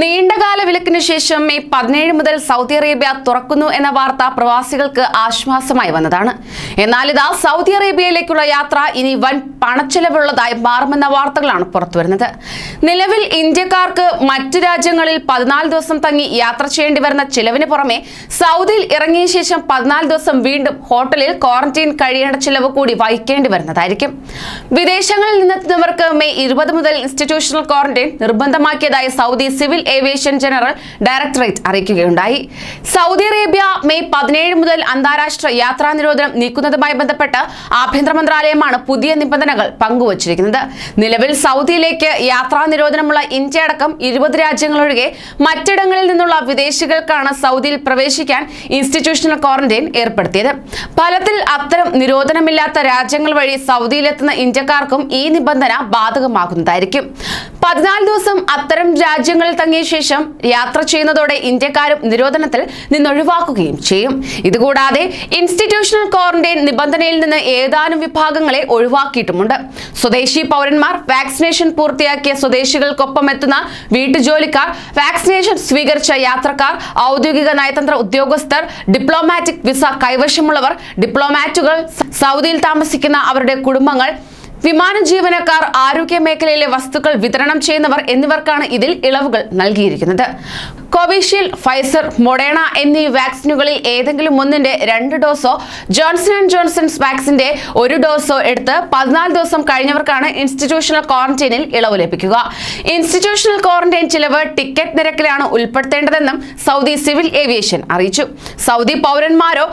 നീണ്ടകാല വിലക്കിന് ശേഷം മെയ് പതിനേഴ് മുതൽ സൗദി അറേബ്യ തുറക്കുന്നു എന്ന വാർത്ത പ്രവാസികൾക്ക് ആശ്വാസമായി വന്നതാണ്. എന്നാൽ ഇതാ സൗദി അറേബ്യയിലേക്കുള്ള യാത്ര ഇനി വൻ പണച്ചെലവുള്ളതായി മാറുമെന്ന വാർത്തകളാണ് പുറത്തുവരുന്നത്. നിലവിൽ ഇന്ത്യക്കാർക്ക് മറ്റു രാജ്യങ്ങളിൽ പതിനാല് ദിവസം തങ്ങി യാത്ര ചെയ്യേണ്ടി വരുന്ന ചിലവിന് പുറമെ സൗദിയിൽ ഇറങ്ങിയ ശേഷം പതിനാല് ദിവസം വീണ്ടും ഹോട്ടലിൽ ക്വാറന്റൈൻ കഴിയേണ്ട ചിലവ് കൂടി വഹിക്കേണ്ടി വരുന്നതായിരിക്കും. വിദേശങ്ങളിൽ നിന്നെത്തുന്നവർക്ക് മെയ് ഇരുപത് മുതൽ institutional quarantine നിർബന്ധമാക്കിയതായി Saudi civil aviation general directorate അറിയിക്കുകയുണ്ടായി. Saudi Arabia May പതിനേഴ് മുതൽ അന്താരാഷ്ട്ര യാത്രാ നിരോധനം നീക്കുന്നതുമായി ബന്ധപ്പെട്ട് ആഭ്യന്തര മന്ത്രാലയമാണ് പുതിയ നിബന്ധനകൾ പങ്കുവച്ചിരിക്കുന്നത്. നിലവിൽ സൗദിയിലേക്ക് യാത്രാ നിരോധനമുള്ള ഇന്ത്യ അടക്കം ഇരുപത് രാജ്യങ്ങളൊഴികെ മറ്റിടങ്ങളിൽ നിന്നുള്ള വിദേശികൾക്കാണ് സൗദിയിൽ പ്രവേശിക്കാൻ ഇൻസ്റ്റിറ്റ്യൂഷണൽ ക്വാറന്റൈൻ ഏർപ്പെടുത്തിയത്. ഫലത്തിൽ അത്തരം നിരോധനമില്ലാത്ത രാജ്യങ്ങൾ വഴി സൗദിയിലെത്തുന്ന ഇന്ത്യക്കാർക്കും ഈ നിബന്ധന ബാധകമാകുന്നതായിരിക്കും. പതിനാല് ദിവസം അത്തരം രാജ്യങ്ങളിൽ തങ്ങിയ ശേഷം യാത്ര ചെയ്യുന്നതോടെ ഇന്ത്യക്കാരും നിരോധനത്തിൽ നിന്നൊഴിവാക്കുകയും ചെയ്യും. ഇതുകൂടാതെ ഇൻസ്റ്റിറ്റ്യൂഷണൽ ക്വാറന്റൈൻ നിബന്ധനയിൽ നിന്ന് ഏതാനും വിഭാഗങ്ങളെ ഒഴിവാക്കിയിട്ടുമുണ്ട്. സ്വദേശി പൗരന്മാർ വാക്സിനേഷൻ പൂർത്തിയാക്കിയ സ്വദേശികൾക്കൊപ്പം എത്തുന്ന വീട്ടുജോലിക്കാർ വാക്സിനേഷൻ സ്വീകരിച്ച യാത്രക്കാർ ഔദ്യോഗിക നയതന്ത്ര ഉദ്യോഗസ്ഥർ ഡിപ്ലോമാറ്റിക് വിസ കൈവശമുള്ളവർ ഡിപ്ലോമാറ്റുകൾ സൗദിയിൽ താമസിക്കുന്ന അവരുടെ കുടുംബങ്ങൾ വിമാന ജീവനക്കാർ ആരോഗ്യ മേഖലയിലെ വസ്തുക്കൾ വിതരണം ചെയ്യുന്നവർ എന്നിവർക്കാണ് ഇതിൽ ഇളവുകൾ നൽകിയിരിക്കുന്നത്. കോവിഷീൽഡ് ഫൈസർ മൊഡേണ എന്നീ വാക്സിനുകളിൽ ഏതെങ്കിലും ഒന്നിന്റെ രണ്ട് ഡോസോ ജോൺസൺ ആൻഡ് ജോൺസൺസ് വാക്സിന്റെ ഒരു ഡോസോ എടുത്ത് പതിനാല് ദിവസം കഴിഞ്ഞവർക്കാണ് ഇൻസ്റ്റിറ്റ്യൂഷണൽ ക്വാറന്റൈനിൽ ഇളവ് ലഭിക്കുക. ഇൻസ്റ്റിറ്റ്യൂഷണൽ ക്വാറന്റൈൻ ചിലവ് ടിക്കറ്റ് നിരക്കിലാണ് ഉൾപ്പെടുത്തേണ്ടതെന്നും സൗദി സിവിൽ ഏവിയേഷൻ അറിയിച്ചു. സൗദി പൗരന്മാരോ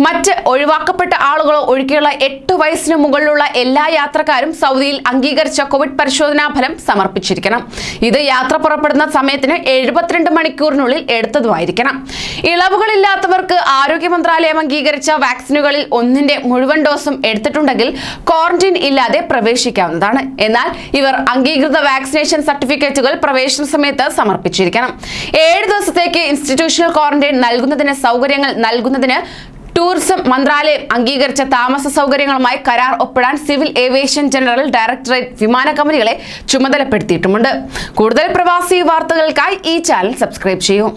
മറ്റ് ഒഴിവാക്കപ്പെട്ട ആളുകളോ ഒഴികെയുള്ള എട്ട് വയസ്സിന് മുകളിലുള്ള എല്ലാ യാത്രക്കാരും സൗദിയിൽ അംഗീകരിച്ച കോവിഡ് പരിശോധനാ ഫലം സമർപ്പിച്ചിരിക്കണം. ഇത് യാത്ര പുറപ്പെടുന്ന സമയത്തിന് എഴുപത്തിരണ്ട് മണിക്കൂറിനുള്ളിൽ എടുത്തതുമായിരിക്കണം. ഇളവുകളില്ലാത്തവർക്ക് ആരോഗ്യ മന്ത്രാലയം അംഗീകരിച്ച വാക്സിനുകളിൽ ഒന്നിന്റെ മുഴുവൻ ഡോസും എടുത്തിട്ടുണ്ടെങ്കിൽ ക്വാറന്റൈൻ ഇല്ലാതെ പ്രവേശിക്കാവുന്നതാണ്. എന്നാൽ ഇവർ അംഗീകൃത വാക്സിനേഷൻ സർട്ടിഫിക്കറ്റുകൾ പ്രവേശന സമയത്ത് സമർപ്പിച്ചിരിക്കണം. ഏഴ് ദിവസത്തേക്ക് ഇൻസ്റ്റിറ്റ്യൂഷണൽ ക്വാറന്റൈൻ നൽകുന്നതിന് സൗകര്യങ്ങൾ നൽകുന്നതിന് ടൂറിസം മന്ത്രാലയം അംഗീകരിച്ച താമസ സൗകര്യങ്ങളുമായി കരാർ ഒപ്പിടാൻ സിവിൽ ഏവിയേഷൻ ജനറൽ ഡയറക്ടറേറ്റ് വിമാന കമ്പനികളെ ചുമതലപ്പെടുത്തിയിട്ടുമുണ്ട്. കൂടുതൽ പ്രവാസി വാർത്തകൾക്കായി ഈ ചാനൽ സബ്സ്ക്രൈബ് ചെയ്യൂ.